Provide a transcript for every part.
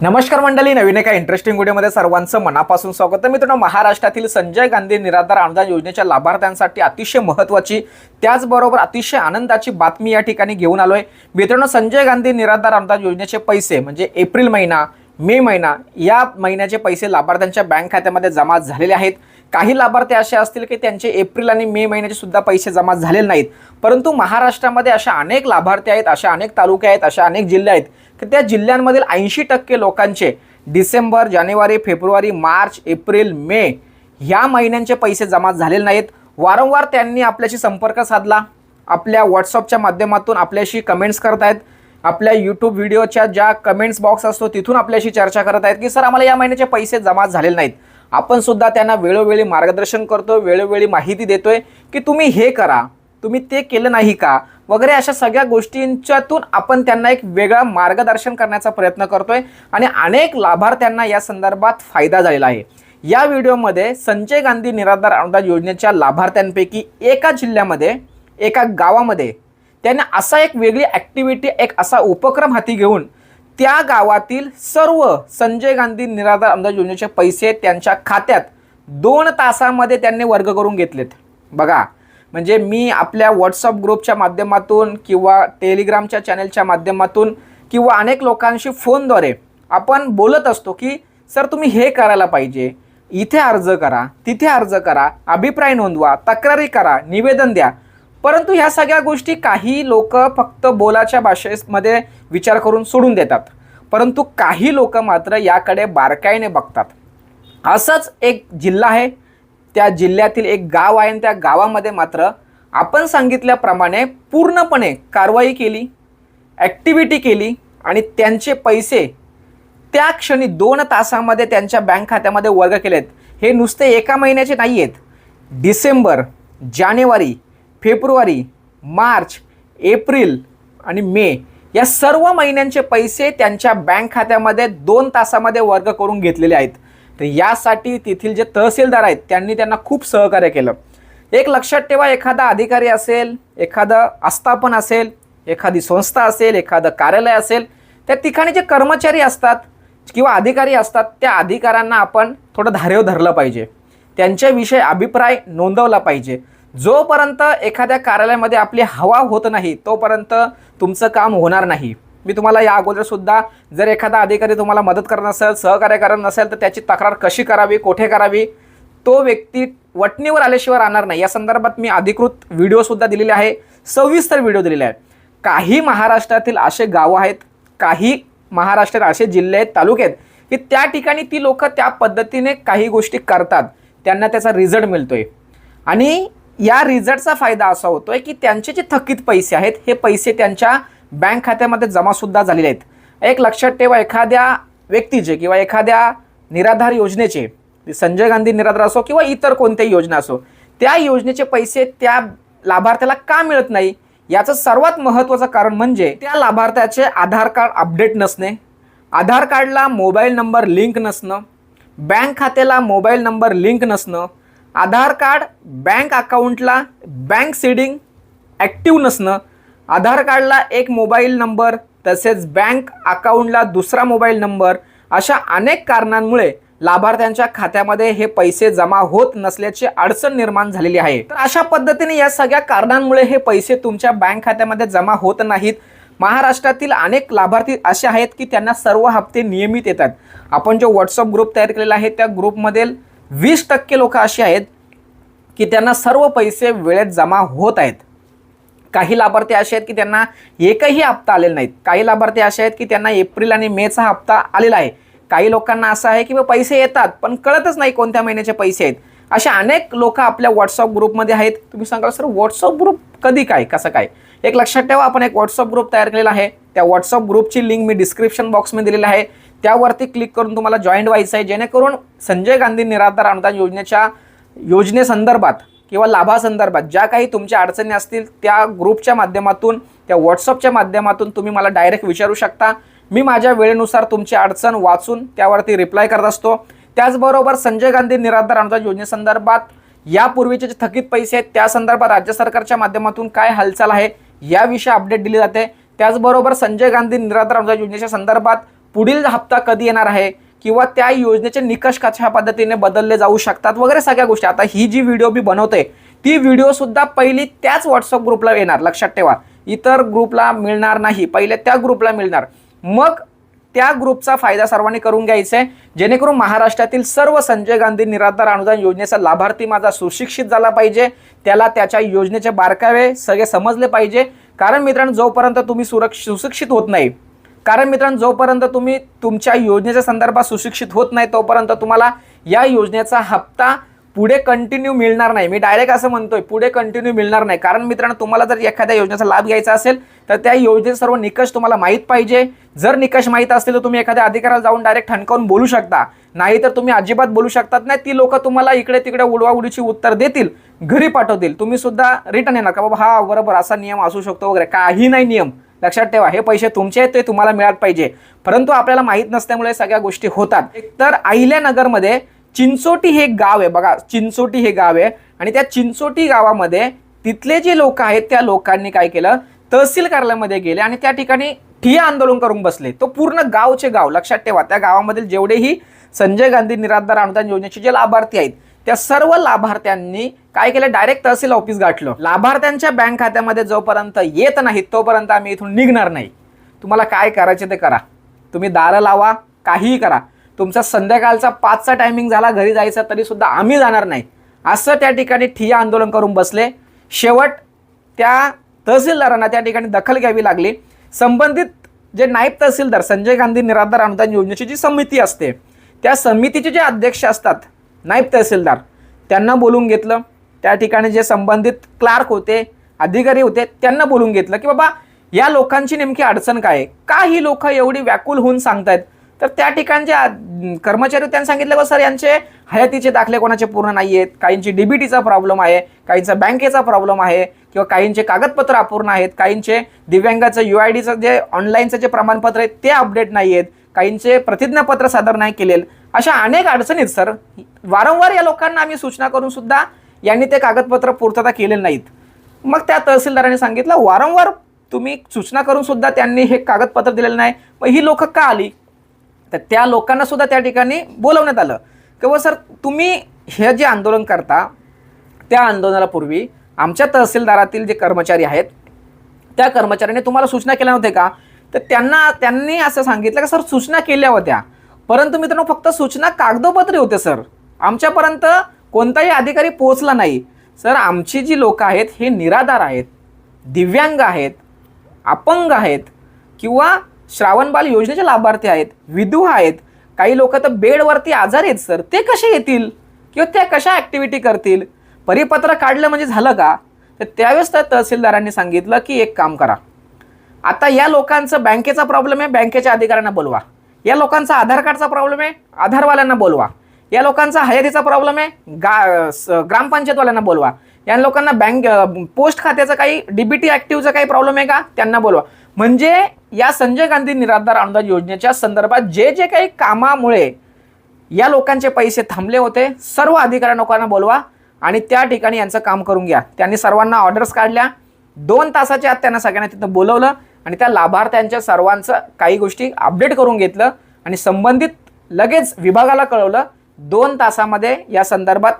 नमस्कार मंडळी नवीन एका इंटरेस्टिंग व्हिडिओमध्ये सर्वांचं मनापासून स्वागत. आहे मित्रांनो महाराष्ट्रातील संजय गांधी निराधार अनुदान योजनेच्या लाभार्थ्यांसाठी अतिशय महत्त्वाची त्याचबरोबर अतिशय आनंदाची बातमी या ठिकाणी घेऊन आलोय. मित्रांनो संजय गांधी निराधार अनुदान योजनेचे पैसे म्हणजे एप्रिल महिना मे महिना या महिन्याचे पैसे लाभार्थ्यांच्या बँक खात्यामध्ये जमा झालेले आहेत. काही लाभार्थी असे असतील की त्यांचे एप्रिल आणि मे महिन्याचे सुद्धा पैसे जमा झालेले नाहीत. परंतु महाराष्ट्रामध्ये अशा अनेक लाभार्थी आहेत अशा अनेक तालुके आहेत अशा अनेक जिल्हे आहेत की त्या जिल्ह्यांमधील ऐंशी टक्के लोकांचे डिसेंबर जानेवारी फेब्रुवारी मार्च एप्रिल मे ह्या महिन्यांचे पैसे जमा झालेले नाहीत. वारंवार त्यांनी आपल्याशी संपर्क साधला. आपल्या व्हॉट्सअपच्या माध्यमातून आपल्याशी कमेंट्स करत आहेत. आपल्या यूट्यूब व्हिडिओच्या ज्या कमेंट्स बॉक्स असतो तिथून आपल्याशी चर्चा करत आहेत की सर आम्हाला या महिन्याचे पैसे जमा झालेले नाहीत. आपण सुद्धा त्यांना वेळोवेळी मार्गदर्शन करतो वेळोवेळी माहिती देतोय की तुम्ही हे करा तुम्ही ते केलं नाही का? वगैरे अशा सगळ्या गोष्टींच्यातून आपण त्यांना एक वेगळा मार्गदर्शन करण्याचा प्रयत्न करतोय आणि अनेक लाभार्थ्यांना या संदर्भात फायदा झालेला आहे. या व्हिडिओमध्ये संजय गांधी निराधार अनुदान योजनेच्या लाभार्थ्यांपैकी एका जिल्ह्यामध्ये एका गावामध्ये त्यांनी असा एक वेगळी ॲक्टिव्हिटी एक असा उपक्रम हाती घेऊन त्या गावातील सर्व संजय गांधी निराधार अनुदान योजनेचे पैसे त्यांच्या खात्यात दोन तासामध्ये त्यांनी वर्ग करून घेतलेत. बघा म्हणजे मी आपल्या व्हॉट्सअप ग्रुपच्या माध्यमातून किंवा टेलिग्रामच्या चॅनेलच्या माध्यमातून किंवा अनेक लोकांशी फोनद्वारे आपण बोलत असतो की सर तुम्ही हे करायला पाहिजे. इथे अर्ज करा तिथे अर्ज करा अभिप्राय नोंदवा तक्रारी करा निवेदन द्या. परंतु ह्या सगळ्या गोष्टी काही लोक फक्त बोलाच्या भाषेमध्ये विचार करून सोडून देतात. परंतु काही लोक मात्र याकडे बारकाईने बघतात. असंच एक जिल्हा आहे. त्या जिल्ह्यातील एक गाव आहे आणि त्या गावामध्ये मात्र आपण सांगितल्याप्रमाणे पूर्णपणे कारवाई केली ॲक्टिव्हिटी केली आणि त्यांचे पैसे त्या क्षणी दोन तासामध्ये त्यांच्या बँक खात्यामध्ये वर्ग केलेत. हे नुसते एका महिन्याचे नाही आहेत डिसेंबर जानेवारी फेब्रुवारी मार्च एप्रिल आणि मे या सर्व महिन्यांचे पैसे त्यांच्या बँक खात्यामध्ये दोन तासामध्ये वर्ग करून घेतलेले आहेत. तर यासाठी तेथील जे तहसीलदार आहेत त्यांनी त्यांना खूप सहकार्य केलं. एक लक्षात ठेवा एखादा अधिकारी असेल एखादं आस्थापन असेल एखादी संस्था असेल एखादं कार्यालय असेल त्या ठिकाणी जे कर्मचारी असतात किंवा अधिकारी असतात त्या अधिकाऱ्यांना आपण थोडं धारेव धरलं पाहिजे. त्यांच्याविषयी अभिप्राय नोंदवला पाहिजे. जोपर्यंत एखाद्या कार्यालयामध्ये आपली हवा होत नाही तोपर्यंत तुमचं काम होणार नाही. मी तुम्हाला या अगोदर सुद्धा जर एखादा अधिकारी तुम्हाला मदत करत नसेल सहकार्य करत नसेल तर त्याची तक्रार कशी करावी कोठे करावी तो व्यक्ती वटणीवर आल्याशिवाय राहणार नाही. या संदर्भात मी अधिकृत व्हिडिओसुद्धा दिलेले आहे सविस्तर व्हिडिओ दिलेले आहे. काही महाराष्ट्रातील असे गावं आहेत काही महाराष्ट्रात असे जिल्हे आहेत तालुके आहेत की त्या ठिकाणी ती लोक त्या पद्धतीने काही गोष्टी करतात. त्यांना त्याचा रिझल्ट मिळतोय. आणि या रिझल्टचा फायदा असा होतोय की त्यांचे जे थकीत पैसे आहेत हे पैसे त्यांच्या बँक खात्यामध्ये जमासुद्धा झालेले आहेत. एक लक्षात ठेवा एखाद्या व्यक्तीचे किंवा एखाद्या निराधार योजनेचे संजय गांधी निराधार असो किंवा इतर कोणत्याही योजना असो त्या योजनेचे पैसे त्या लाभार्थ्याला का मिळत नाही? याचं सर्वात महत्त्वाचं कारण म्हणजे त्या लाभार्थ्याचे आधार कार्ड अपडेट नसणे आधार कार्डला मोबाईल नंबर लिंक नसणं बँक खात्याला मोबाईल नंबर लिंक नसणं आधार कार्ड बँक अकाउंटला बँक सीडिंग ॲक्टिव्ह नसणं आधार कार्डला एक मोबाईल नंबर तसेच बँक अकाउंटला दुसरा मोबाईल नंबर अशा अनेक कारणांमुळे लाभार्थ्यांच्या खात्यामध्ये हे पैसे जमा होत नसल्याची अडचण निर्माण झालेली आहे. तर अशा पद्धतीने या सगळ्या कारणांमुळे हे पैसे तुमच्या बँक खात्यामध्ये जमा होत नाहीत. महाराष्ट्रातील अनेक लाभार्थी असे आहेत की त्यांना सर्व हप्ते नियमित येतात. आपण जो व्हॉट्सअप ग्रुप तयार केलेला आहे त्या ग्रुपमधील वीस टक्के लोक अशी आहेत की त्यांना सर्व पैसे वेळेत जमा होत आहेत. काही लाभार्थी असे आहेत की त्यांना एकही हप्ता आलेला नाहीत. काही लाभार्थी असे आहेत की त्यांना एप्रिल आणि मेचा हप्ता आलेला आहे. काही लोकांना असं आहे की बा पैसे येतात पण कळतच नाही कोणत्या महिन्याचे पैसे आहेत. अशा अनेक लोक आपल्या व्हॉट्सअप ग्रुपमध्ये आहेत. तुम्ही सांगाल सर व्हॉट्सअप ग्रुप कधी काय? कसं काय? एक लक्षात ठेवा आपण एक व्हॉट्सअप ग्रुप तयार केलेला आहे. त्या व्हॉट्सअप ग्रुपची लिंक मी डिस्क्रिप्शन बॉक्समध्ये दिलेली आहे. त्यावरती क्लिक करून तुम्हाला जॉईंट व्हायचं आहे. जेणेकरून संजय गांधी निराधार अनुदान योजनेच्या योजनेसंदर्भात किंवा लाभासंदर्भात ज्या काही तुमच्या अडचणी असतील त्या ग्रुपच्या माध्यमातून त्या व्हॉट्सअपच्या माध्यमातून तुम्ही मला डायरेक्ट विचारू शकता. मी माझ्या वेळेनुसार तुमची अडचण वाचून त्यावरती रिप्लाय करत असतो. त्याचबरोबर संजय गांधी निराधार अनुदान योजनेसंदर्भात यापूर्वीचे जे थकीत पैसे आहेत त्या संदर्भात राज्य सरकारच्या माध्यमातून काय हालचाल आहे याविषयी अपडेट दिली जाते. त्याचबरोबर संजय गांधी निराधार अनुदान योजनेच्या संदर्भात पुढील हप्ता कधी येणार आहे किंवा त्या योजनेचे निकष कशा पद्धतीने बदलले जाऊ शकतात वगैरे सगळ्या गोष्टी. आता ही जी व्हिडिओ मी बनवते ती व्हिडिओ सुद्धा पहिली त्याच व्हॉट्सअप ग्रुपला येणार लक्षात ठेवा. इतर ग्रुपला मिळणार नाही पहिले त्या ग्रुपला मिळणार. मग त्या ग्रुपचा फायदा सर्वांनी करून घ्यायचा आहे जेणेकरून महाराष्ट्रातील सर्व संजय गांधी निराधार अनुदान योजनेचा लाभार्थी माझा सुशिक्षित झाला पाहिजे. त्याला त्याच्या योजनेचे बारकावे सगळे समजले पाहिजे. कारण मित्रांनो जोपर्यंत तुम्ही सुरक्ष सुशिक्षित होत नाही कारण मित्रांनो जोपर्यंत तुम्ही तुमच्या योजनेच्या संदर्भात सुशिक्षित होत नाही तोपर्यंत तुम्हाला या योजनेचा हप्ता पुढे कंटिन्यू मिळणार नाही. मी डायरेक्ट असं म्हणतोय पुढे कंटिन्यू मिळणार नाही. कारण मित्रांनो तुम्हाला जर एखाद्या योजनेचा लाभ घ्यायचा असेल तर त्या योजनेचे सर्व निकष तुम्हाला माहीत पाहिजे. जर निकष माहीत असतील तर तुम्ही एखाद्या अधिकाऱ्याला जाऊन डायरेक्ट ठणकावून बोलू शकता. नाही तर तुम्ही अजिबात बोलू शकतात नाही. ती लोक तुम्हाला इकडे तिकडे उडवाउडीची उत्तर देतील घरी पाठवतील. तुम्ही सुद्धा रिटर्न येणार का? बाबा हा बरोबर असा नियम असू शकतो वगैरे. काही नाही नियम. लक्षात ठेवा हे पैसे तुमचे आहेत ते तुम्हाला मिळाले पाहिजे. परंतु आपल्याला माहीत नसल्यामुळे सगळ्या गोष्टी होतात. तर अहिल्यानगरमध्ये चिंचोटी हे गाव आहे. बघा चिंचोटी हे गाव आहे. आणि त्या चिंचोटी गावामध्ये तिथले जे लोक आहेत त्या लोकांनी काय केलं? तहसील कार्यालयामध्ये गेले आणि त्या ठिकाणी ठिया आंदोलन करून बसले. तो पूर्ण गावचे गाव. लक्षात ठेवा त्या गावामधील जेवढेही संजय गांधी निराधार अनुदान योजनेचे जे लाभार्थी आहेत त्या सर्व लाभार्थ्यांनी काय केलं? डायरेक्ट तहसील ऑफिस गाठलं. लाभार्थ्यांच्या बँक खात्यामध्ये जोपर्यंत येत नाहीत तोपर्यंत आम्ही इथून निघणार नाही. तुम्हाला काय करायचे ते करा. तुम्ही दारं लावा काहीही करा. तुमचा संध्याकाळचा पाचचा टायमिंग झाला घरी जायचा तरी सुद्धा आम्ही जाणार नाही. असं त्या ठिकाणी ठिया आंदोलन करून बसले. शेवट त्या तहसीलदारांना त्या ठिकाणी दखल घ्यावी लागली. संबंधित जे नायब तहसीलदार संजय गांधी निराधार अनुदान योजनेची जी समिती असते त्या समितीचे जे अध्यक्ष असतात नायब तहसीलदार त्यांना बोलून घेतलं. त्या ठिकाणी जे संबंधित क्लार्क होते अधिकारी होते त्यांना बोलून घेतलं की बाबा या लोकांची नेमकी अडचण काय आहे? का ही लोक एवढी व्याकुल होऊन सांगतायत? तर त्या ठिकाणचे आ- कर्मचारी त्यांनी सांगितलं बघ सर यांचे हयातीचे दाखले कोणाचे पूर्ण नाही आहेत काहींची डीबीटीचा प्रॉब्लेम आहे काहींचा बँकेचा प्रॉब्लेम आहे किंवा काहींचे कागदपत्र अपूर्ण आहेत. काहींचे दिव्यांगाचं यू आय डीचं जे ऑनलाईनचं जे प्रमाणपत्र आहे ते अपडेट नाही आहेत काहींचे प्रतिज्ञापत्र सादर नाही केलेलं. अशा अनेक अडचणी आहेत सर वारंवार या लोकांना आम्ही सूचना करून सुद्धा यांनी ते कागदपत्र पूर्तता केलेले नाहीत. मग त्या तहसीलदारांनी सांगितलं वारंवार तुम्ही सूचना करून सुद्धा त्यांनी हे कागदपत्र दिलेलं नाही. मग ही लोक का आली? तर त्या लोकांना सुद्धा त्या ठिकाणी बोलवण्यात आलं. किंवा सर तुम्ही हे जे आंदोलन करता त्या आंदोलनापूर्वी आमच्या तहसीलदारातील जे कर्मचारी आहेत त्या कर्मचाऱ्यांनी तुम्हाला सूचना केल्या नव्हत्या का? तर त्यांना त्यांनी असं सांगितलं का सर सूचना केल्या होत्या. परंतु मित्रांनो फक्त सूचना कागदोपत्री होते सर. आमच्यापर्यंत कोणताही अधिकारी पोहोचला नाही. सर आमची जी लोकं आहेत हे निराधार आहेत दिव्यांग आहेत अपंग आहेत किंवा श्रावणबाल योजनेचे लाभार्थी आहेत विधू आहेत काही लोक तर बेडवरती आजार आहेत सर. ते कसे येतील? किंवा त्या कशा ॲक्टिव्हिटी करतील? परिपत्र काढलं म्हणजे झालं का? तर त्यावेळेस त्या तहसीलदारांनी सांगितलं की एक काम करा. आता या लोकांचं बँकेचा प्रॉब्लेम आहे बँकेच्या अधिकाऱ्यांना बोलवा. या लोकांचा आधार कार्डचा प्रॉब्लेम आहे आधारवाल्यांना बोलवा. या लोकांचा हयातीचा प्रॉब्लेम आहे. गा स- ग्रामपंचायतवाल्यांना बोलवा. या लोकांना बँक पोस्ट खात्याचा काही डीबीटी ॲक्टिव्हचा काही प्रॉब्लेम आहे का? त्यांना बोलवा. म्हणजे या संजय गांधी निराधार अनुदान योजनेच्या संदर्भात जे जे काही कामामुळे या लोकांचे पैसे थांबले होते सर्व अधिकाऱ्या लोकांना बोलवा आणि त्या ठिकाणी यांचं काम करून घ्या. त्यांनी सर्वांना ऑर्डर्स काढल्या. दोन तासाच्या आत त्यांना सगळ्यांना तिथं बोलवलं आणि त्या लाभार्थ्यांच्या सर्वांचं काही गोष्टी अपडेट करून घेतलं आणि संबंधित लगेच विभागाला कळवलं दोन तासामध्ये या संदर्भात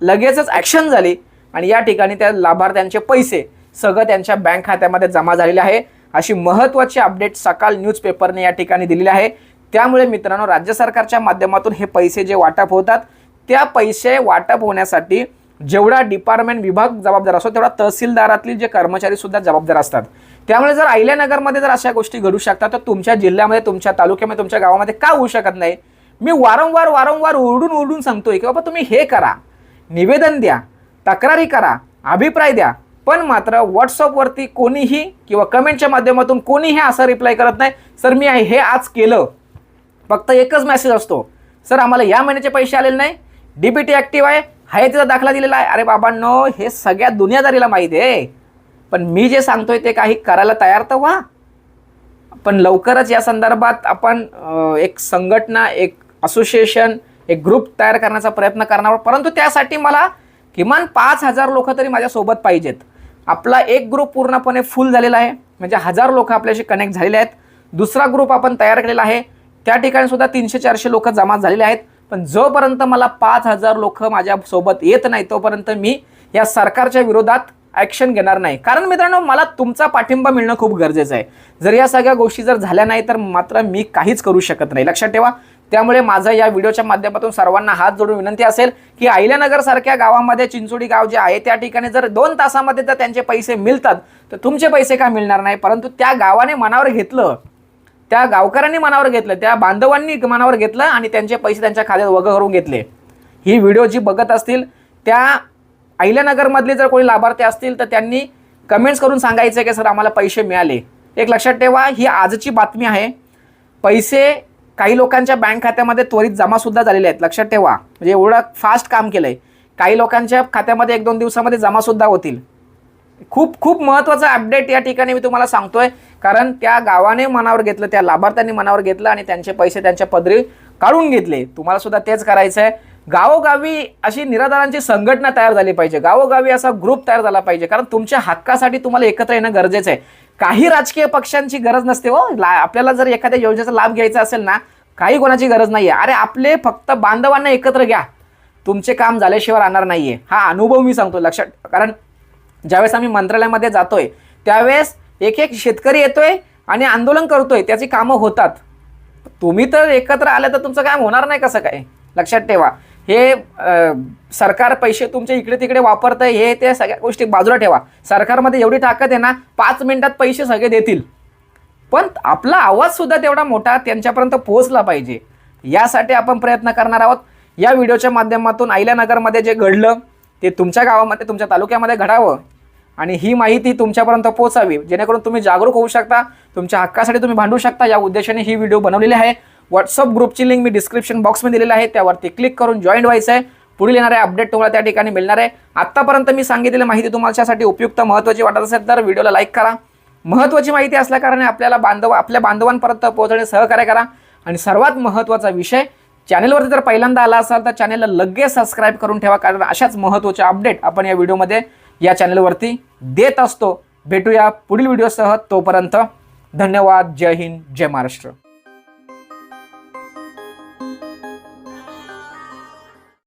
लगेचच ॲक्शन झाली. आणि या ठिकाणी त्या लाभार्थ्यांचे पैसे सगळं त्यांच्या बँक खात्यामध्ये जमा झालेले आहे. अशी महत्त्वाची अपडेट सकाळ न्यूजपेपरने या ठिकाणी दिलेली आहे. त्यामुळे मित्रांनो राज्य सरकारच्या माध्यमातून हे पैसे जे वाटप होतात त्या पैसे वाटप होण्यासाठी जेवढा डिपार्टमेंट विभाग जबाबदार असतो तेवढा तहसीलदारातली जे कर्मचारी सुद्धा जबाबदार असतात. त्यामुळे जर आयल्यानगरमध्ये जर अशा गोष्टी घडू शकतात तर तुमच्या जिल्ह्यामध्ये तुमच्या तालुक्यामध्ये तुमच्या गावामध्ये का होऊ शकत नाही? मी वारंवार वारंवार ओरडून ओरडून सांगतोय की बाबा तुम्ही हे करा निवेदन द्या तक्रारी करा अभिप्राय द्या पण मात्र व्हॉट्सअपवरती कोणीही किंवा कमेंटच्या माध्यमातून कोणीही असं रिप्लाय करत नाही. सर मी हे आज केलं. फक्त एकच मेसेज असतो. सर आम्हाला या महिन्याचे पैसे आलेले नाही. डीबीटी ॲक्टिव्ह आहे. हयातीचा दाखला दिलेला आहे. अरे बाबांनो हे सगळ्या दुनियादारीला माहिती आहे. पण मी जे सांगतोय ते काही करायला तयार तर व्हा. पण लवकरच या संदर्भात आपण एक संघटना एक असोसिएशन एक ग्रुप तयार करण्याचा प्रयत्न करणार. परंतु त्यासाठी मला किमान पाच हजार लोक तरी माझ्यासोबत पाहिजेत. आपला एक ग्रुप पूर्णपणे फुल झालेला आहे. म्हणजे हजार लोक आपल्याशी कनेक्ट झालेले आहेत. दुसरा ग्रुप आपण तयार केलेला आहे. त्या ठिकाणी सुद्धा तीनशे चारशे लोक जमा झालेले आहेत. पण जोपर्यंत मला पाच हजार लोक माझ्यासोबत येत नाही तोपर्यंत मी या सरकारच्या विरोधात ॲक्शन घेणार नाही. कारण मित्रांनो मला तुमचा पाठिंबा मिळणं खूप गरजेचं आहे. जर या सगळ्या गोष्टी जर झाल्या नाही तर मात्र मी काहीच करू शकत नाही. लक्षात ठेवा त्यामुळे माझा या व्हिडिओच्या माध्यमातून सर्वांना हात जोडून विनंती असेल की अहिल्यानगरसारख्या गावामध्ये चिंचोडी गाव जे आहे त्या ठिकाणी जर दोन तासामध्ये जर त्यांचे पैसे मिळतात. तर तुमचे पैसे का मिळणार नाही? परंतु त्या गावाने मनावर घेतलं त्या गावकऱ्यांनी मनावर घेतलं त्या बांधवांनी मनावर घेतलं आणि त्यांचे पैसे त्यांच्या खात्यात वग करून घेतले. ही व्हिडिओ जी बघत असतील त्या अहिल्यानगरमधले जर कोणी लाभार्थी असतील तर त्यांनी कमेंट्स करून सांगायचं की सर आम्हाला पैसे मिळाले. एक लक्षात ठेवा ही आजची बातमी आहे. पैसे काही लोकांच्या बँक खात्यामध्ये त्वरित जमासुद्धा झालेल्या आहेत. लक्षात ठेवा. म्हणजे एवढं फास्ट काम केलं आहे काही लोकांच्या खात्यामध्ये एक दोन दिवसामध्ये जमासुद्धा होतील. खूप खूप महत्त्वाचं अपडेट या ठिकाणी मी तुम्हाला सांगतोय. कारण त्या गावाने मनावर घेतलं त्या लाभार्थ्यांनी मनावर घेतलं आणि त्यांचे पैसे त्यांच्या पदरी काढून घेतले. तुम्हाला सुद्धा तेच करायचं आहे गावोगावी अशी निराधारांची संघटना तयार झाली पाहिजे. गावोगावी असा ग्रुप तयार झाला पाहिजे. कारण तुमच्या हक्कासाठी तुम्हाला एकत्र येणं गरजेचं आहे. काही राजकीय पक्षांची गरज नसते हो. ला आपल्याला जर एखाद्या योजनेचा लाभ घ्यायचा असेल ना काही कोणाची गरज नाही आहे अरे आपले फक्त बांधवांना एकत्र घ्या. तुमचे काम झाल्याशिवाय राहणार नाहीये. हा अनुभव मी सांगतो लक्षात. कारण ज्यावेळेस आम्ही मंत्रालयामध्ये जातोय त्यावेळेस एक एक शेतकरी येतोय आणि आंदोलन करतोय. त्याची कामं होतात. तुम्ही तर एकत्र आले तर तुमचं काम होणार नाही कसं काय? लक्षात ठेवा. हे सरकार पैसे तुमचे इकडे तिकडे वापरतंय हे ते सगळ्या गोष्टी बाजूला ठेवा. सरकारमध्ये एवढी ताकद आहे ना पाच मिनिटात पैसे सगळे देतील. पण आपला आवाजसुद्धा तेवढा मोठा त्यांच्यापर्यंत पोहोचला पाहिजे. यासाठी आपण प्रयत्न करणार आहोत. या व्हिडिओच्या माध्यमातून अहिल्यानगरमध्ये जे घडलं ते तुमच्या गावामध्ये तुमच्या तालुक्यामध्ये घडावं. आणि ही माहिती तुमच्यापर्यंत पोहोचावी. जेणेकरून तुम्ही जागरूक होऊ शकता. तुमच्या हक्कासाठी तुम्ही भांडू शकता. या उद्देशाने ही व्हिडिओ बनवलेली आहे. व्हॉट्सअप ग्रुपची लिंक मी डिस्क्रिप्शन बॉक्समध्ये दिलेलं आहे. त्यावरती क्लिक करून जॉईन व्हायचं आहे पुढील येणारे अपडेट तुम्हाला त्या ठिकाणी मिळणार आहे. आत्तापर्यंत मी सांगितलेली माहिती तुम्हाच्यासाठी उपयुक्त महत्त्वाची वाटत असेल तर व्हिडिओला लाईक करा. महत्त्वाची माहिती असल्याकारणे आपल्याला बांधव आपल्या बांधवांपर्यंत पोहोचणे सहकार्य करा. आणि सर्वात महत्त्वाचा विषय चॅनेलवरती जर पहिल्यांदा आला असाल तर चॅनेलला लगेच सबस्क्राईब करून ठेवा कारण अशाच महत्त्वाचे अपडेट आपण या व्हिडिओमध्ये या चॅनेलवरती देत असतो. भेटूया पुढील व्हिडिओसह तोपर्यंत धन्यवाद. जय हिंद. जय महाराष्ट्र.